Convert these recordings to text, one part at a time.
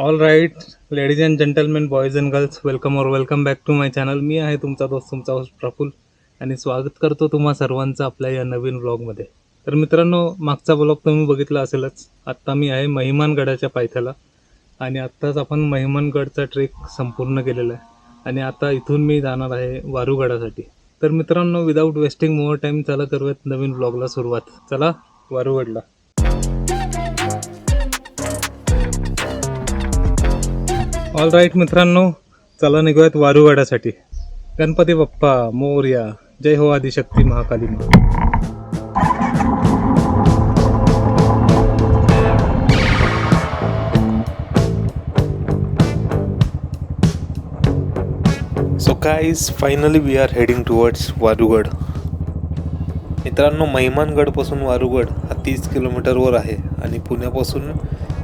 All right ladies and gentlemen boys and girls welcome और welcome back to my channel मी आहे तुमचा दोस्त तुमचा होस्ट प्रफुल आणि स्वागत करतो तुम्हा सर्वांचं आपल्या या नवीन ब्लॉगमध्ये तर मित्रांनो मागचा ब्लॉग तुम्ही बघितला असेलच. आत्ता मी आहे महिमानगडाच्या पायथ्याला आणि आत्ताच आपण महिमानगडचा ट्रेक संपूर्ण केलेला आहे. आणि आता इथून मी जाणार आहे वारूगडासाठी. तर मित्रांनो विदाऊट वेस्टिंग मोअर टाईम चला करूयात नवीन ब्लॉगला सुरुवात. चला वारूगडला. ऑल राईट मित्रांनो चला निघूयात वारूगडासाठी गणपती बाप्पा मोर्या जय हो आदिशक्ती महाकाली मा. So guys finally we are heading towards Varugad मित्रांनो महिमानगडपासून वारुगड हा तीस किलोमीटरवर आहे आणि पुण्यापासून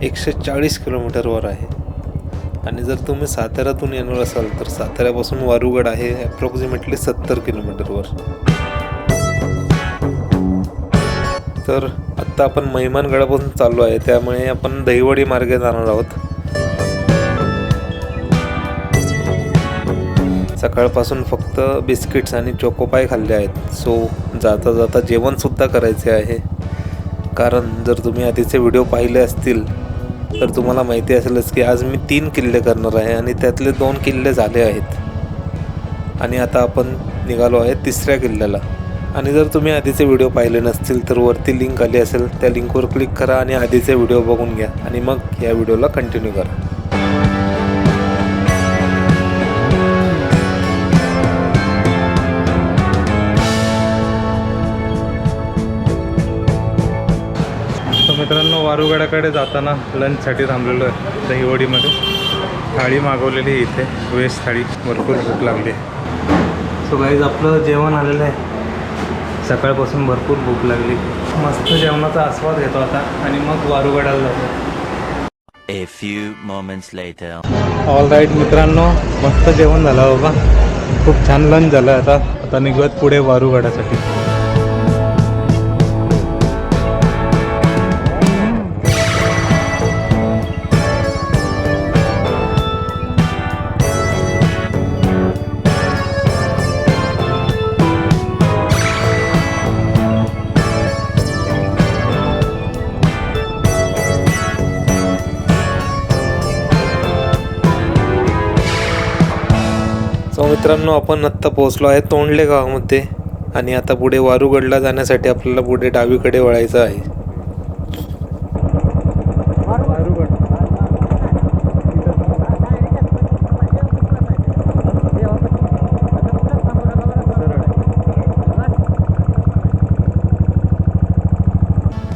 एकशे चाळीस किलोमीटरवर आहे. आणि जर तुम्ही साताऱ्यातून येणार असाल तर साताऱ्यापासून वारुगड आहे अप्रॉक्सिमेटली सत्तर किलोमीटरवर तर आत्ता आपण महिमानगडापासून चाललो आहे त्यामुळे आपण दहिवडी मार्गे जाणार आहोत. सकाळपासून फक्त बिस्किट्स आणि चोकोपाय खाल्ले आहेत. सो जाता जाता जेवणसुद्धा करायचे आहे. कारण जर तुम्ही आधीचे व्हिडिओ पाहिले असतील तर तुम्हाला माहिती असेलच की आज मी तीन किल्ले करणार आहे आणि त्यातले दोन किल्ले झाले आहेत. आणि आता आपण निघालो आहे तिसऱ्या किल्ल्याला. आणि जर तुम्ही आधीचे व्हिडिओ पाहिले नसतील तर वरती लिंक आली असेल त्या लिंकवर क्लिक करा आणि आधीचे व्हिडिओ बघून घ्या. आणि मग या व्हिडिओला कंटिन्यू करा. मित्रांनो वारुगडाकडे जाताना लंचसाठी थांबलेलो आहे. दहिवडीमध्ये थाळी मागवलेली आहे इथे. व्हेज थाळी. भरपूर भूक लागली सो गाईज आपलं जेवण आलेलं आहे. सकाळपासून भरपूर भूक लागली. मस्त जेवणाचा आस्वाद घेतो आता आणि मग वारुगडाला जातो. A few moments later. All right मित्रांनो मस्त जेवण झालं बाबा. खूप छान लंच झालं आता. आता निघूयात पुढे वारुगडासाठी. मित्रांनो आपण आत्ता पोहोचलो आहे तोंडले गावामध्ये आणि आता पुढे वारुगडला जाण्यासाठी आपल्याला पुढे डावीकडे वळायचं आहे.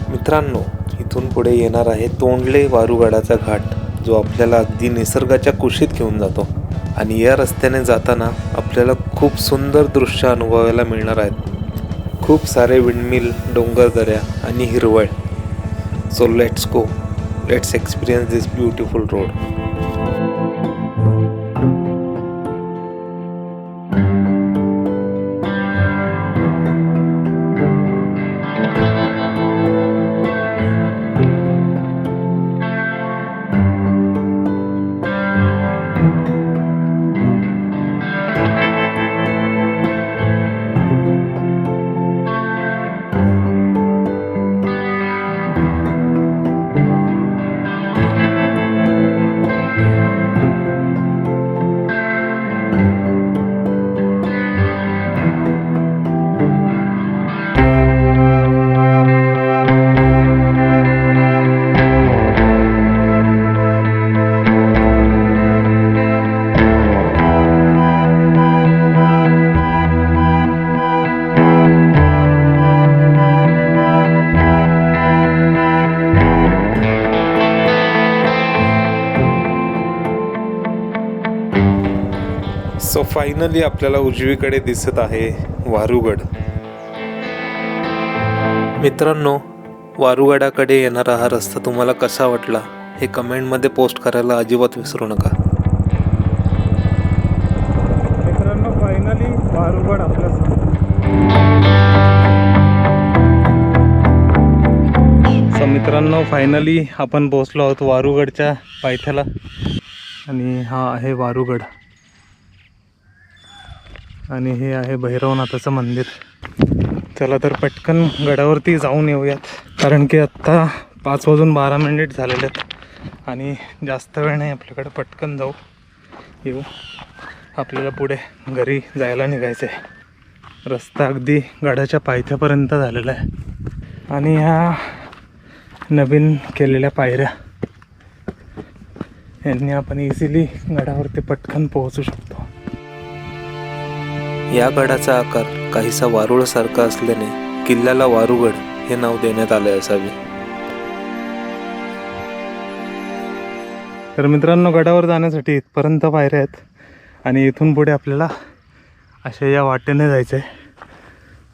मित्रांनो इथून पुढे येणार आहे तोंडले वारुगडाचा घाट जो आपल्याला अगदी निसर्गाच्या कुशीत घेऊन जातो. आणि या रस्त्याने जाताना आपल्याला खूप सुंदर दृश्य अनुभवायला मिळणार आहेत. खूप सारे विंडमिल डोंगरदऱ्या आणि हिरवळ. So let's go let's experience this beautiful road finally आपल्याला उजवीकडे दिसत आहे वारुगड. मित्रांनो वारुगडाकडे येणारा हा रस्ता तुम्हाला कसा वाटला हे कमेंटमध्ये पोस्ट करायला अजिबात विसरू नका. मित्रांनो फायनली वारुगड आपल्या मित्रांनो फायनली आपण पोहोचलो आहोत वारुगडच्या पायथ्याला. आणि हा आहे वारुगड. आणि हे आहे भैरवनाथाचं मंदिर. चला तर पटकन गडावरती जाऊन येऊयात. कारण की आत्ता पाच वाजून बारा मिनिट झालेले आहेत. आणि जास्त वेळ नाही आपल्याकडे पटकन जाऊ. येऊ. आपल्याला पुढे घरी जायला निघायचं आहे. रस्ता अगदी गडाच्या पायथ्यापर्यंत झालेला आहे. आणि ह्या नवीन केलेल्या पायऱ्या यांनी आपण इझिली गडावरती पटकन पोहोचू शकतो. या गडाचा आकार काहीसा वारुळासारखा असल्याने किल्ल्याला वारुगड हे नाव देण्यात आले असावे. तर मित्रांनो गडावर जाण्यासाठी इथपर्यंत पायऱ्या आहेत आणि इथून पुढे आपल्याला अशा या वाटेने जायचं आहे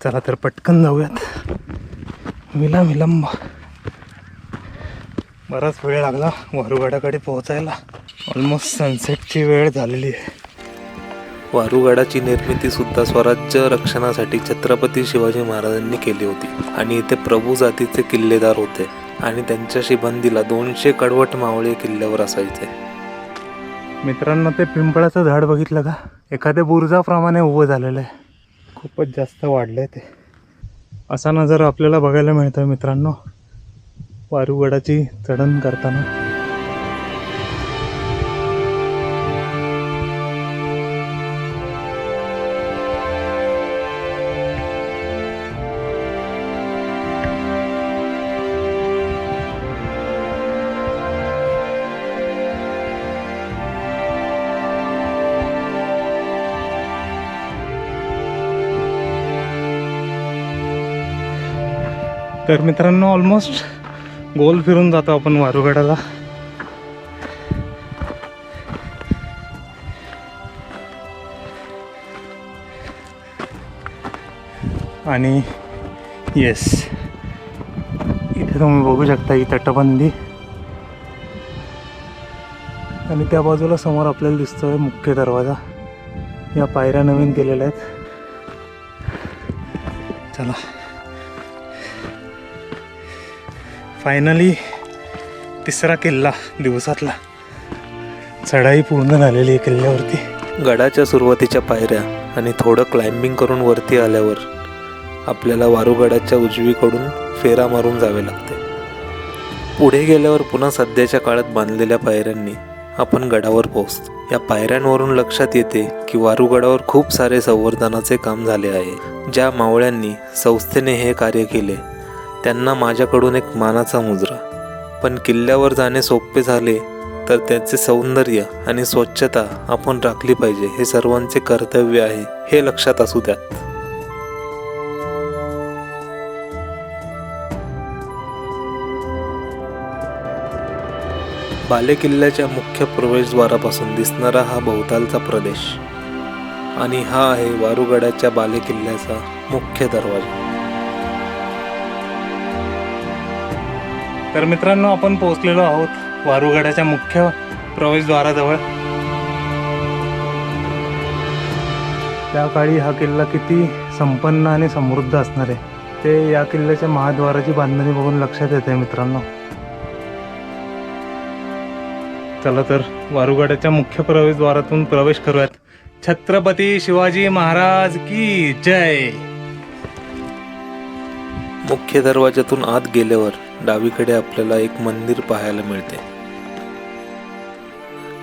चला तर पटकन जाऊयात. मिला विलंब बराच वेळ लागला वारुगडाकडे पोहोचायला. ऑलमोस्ट सनसेटची वेळ झालेली आहे. वारुगडाची निर्मिती सुद्धा स्वराज्य रक्षणासाठी छत्रपती शिवाजी महाराजांनी केली होती. आणि इथे प्रभू जातीचे किल्लेदार होते आणि त्यांच्या शिबंदीला दोनशे कडवट मावळे किल्ल्यावर असायचे. मित्रांनो ते पिंपळाचं झाड बघितलं का? एखाद्या बुरुजाप्रमाणे उभं झालेलं आहे. खूपच जास्त वाढलं आहे ते. असा नजर आपल्याला बघायला मिळतं मित्रांनो. वारुगडाची चढण करताना. तर मित्रांनो ऑलमोस्ट गोल फिरून जातो आपण वारुगडाला. आणि येस इथे तुम्ही बघू शकता ही तटबंदी. आणि त्या बाजूला समोर आपल्याला दिसतोय मुख्य दरवाजा. या पायऱ्या नवीन केलेल्या आहेत. चला. फायनली तिसरा किल्ला दिवसातला. चढाई पूर्ण झालेली आहे किल्ल्यावरती. गडाच्या सुरुवातीच्या पायऱ्या आणि थोडं क्लाइम्बिंग करून वरती आल्यावर आपल्याला वारुगडाच्या उजवीकडून फेरा मारून जावे लागते. पुढे गेल्यावर पुन्हा सध्याच्या काळात बांधलेल्या पायऱ्यांनी आपण गडावर पोहोचतो. या पायऱ्यांवरून लक्षात येते की वारुगडावर खूप सारे संवर्धनाचे काम झाले आहे. ज्या मावळ्यांनी संस्थेने हे कार्य केले त्यांना माझ्याकडून एक मानाचा मुजरा पण किल्ल्यावर जाणे सोपे झाले तर त्याचे सौंदर्य आणि स्वच्छता आपण राखली पाहिजे हे सर्वांचे कर्तव्य आहे हे लक्षात असू द्यात. बालेकिल्ल्याच्या मुख्य प्रवेशद्वारापासून दिसणारा हा भोवतालचा प्रदेश. आणि हा आहे वारुगडाच्या बालेकिल्ल्याचा मुख्य दरवाजा. तर मित्रांनो आपण पोहोचलेलो आहोत वारुगडाच्या मुख्य प्रवेशद्वाराजवळ. त्या काळी हा किल्ला किती संपन्न आणि समृद्ध असणार आहे ते या किल्ल्याच्या महाद्वाराची बांधणी बघून लक्षात येते मित्रांनो. चला तर वारुगडाच्या मुख्य प्रवेशद्वारातून प्रवेश करूयात. छत्रपती शिवाजी महाराज की जय! मुख्य दरवाजातून आत गेल्यावर डावीकडे आपल्याला एक मंदिर पाहायला मिळते.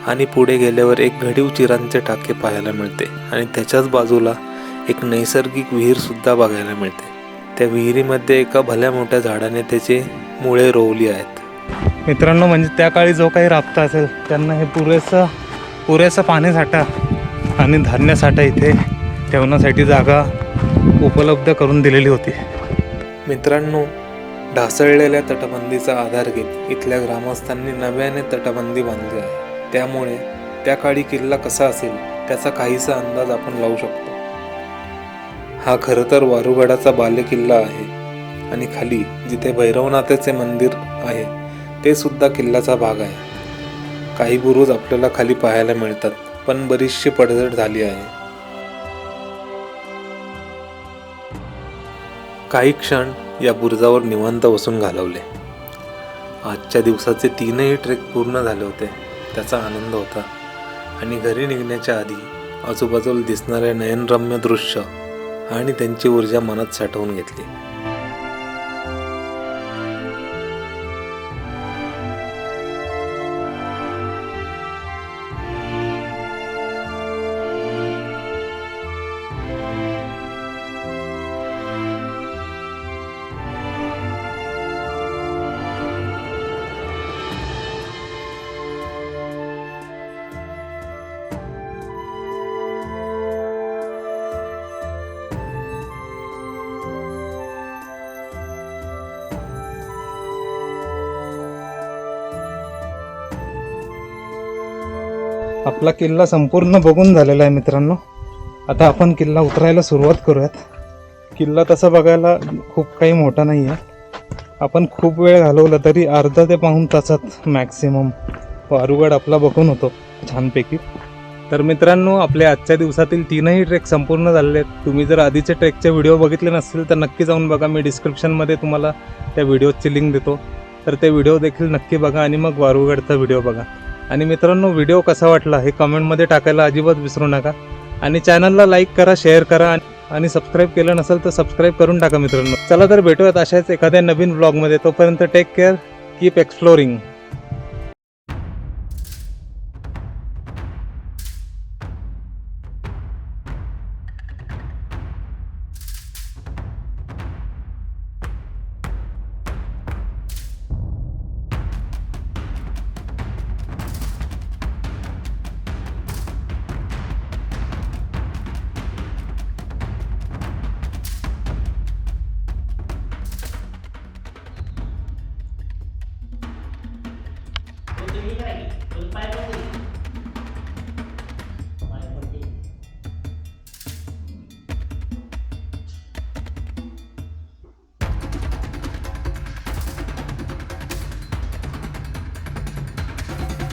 आणि पुढे गेल्यावर एक घडीव चिरांचे टाके पाहायला मिळते आणि त्याच्याच बाजूला एक नैसर्गिक विहीर सुद्धा बघायला मिळते. त्या विहिरीमध्ये एका भल्या मोठ्या झाडाने त्याचे मुळे रोवली आहेत. मित्रांनो म्हणजे त्या काळी जो काही राबता असेल त्यांना हे पुरेसा पुरेसा पाणीसाठा आणि धान्यसाठा इथे ठेवण्यासाठी जागा उपलब्ध करून दिलेली होती. मित्रांनो ढासळलेल्या तटबंदीचा आधार घेत इथल्या ग्रामस्थांनी नव्याने तटबंदी बांधली आहे. त्यामुळे त्या काळी किल्ला कसा असेल त्याचा काहीसा अंदाज आपण लावू शकतो. हा खरं तर वारुगडाचा बालेकिल्ला आहे आणि खाली जिथे भैरवनाथाचे मंदिर आहे ते सुद्धा किल्ल्याचा भाग आहे. काही बुरुज आपल्याला खाली पाहायला मिळतात पण बरीचशी पडझड झाली आहे. काही क्षण या बुरुजावर निवांत बसून घालवले. आजच्या दिवसाचे तीनही ट्रेक पूर्ण झाले होते त्याचा आनंद होता. आणि घरी निघण्याच्या आधी आजूबाजूला दिसणारे नयनरम्य दृश्य आणि त्यांची ऊर्जा मनात साठवून घेतली. आपला किल्ला संपूर्ण बघून झालेला आहे मित्रांनो. आता आपण किल्ला उतरायला सुरुवात करूयात. किल्ला तसा बघायला खूप काही मोठा नाही आहे आपण खूप वेळ घालवला तरी अर्धा ते पाहून तासात मॅक्सिमम वारुगड आपला बघून होतो छानपैकी. तर मित्रांनो आपल्या आजच्या दिवसातील तीनही ट्रेक संपूर्ण झालेले आहेत. तुम्ही जर आधीचे ट्रेकचे व्हिडिओ बघितले नसतील तर नक्की जाऊन बघा. मी डिस्क्रिप्शनमध्ये तुम्हाला त्या व्हिडिओची लिंक देतो. तर ते व्हिडिओ देखील नक्की बघा आणि मग वारुगडचा व्हिडिओ बघा. आणि मित्रांनो व्हिडिओ कसा वाटला हे कमेंटमध्ये टाकायला अजिबात विसरू नका. आणि चॅनलला लाईक करा शेअर करा आणि- सबस्क्राईब केलं नसेल तर सबस्क्राईब करून टाका मित्रांनो. चला तर भेटूयात अशाच एखाद्या नवीन ब्लॉगमध्ये तोपर्यंत टेक केअर कीप एक्सप्लोरिंग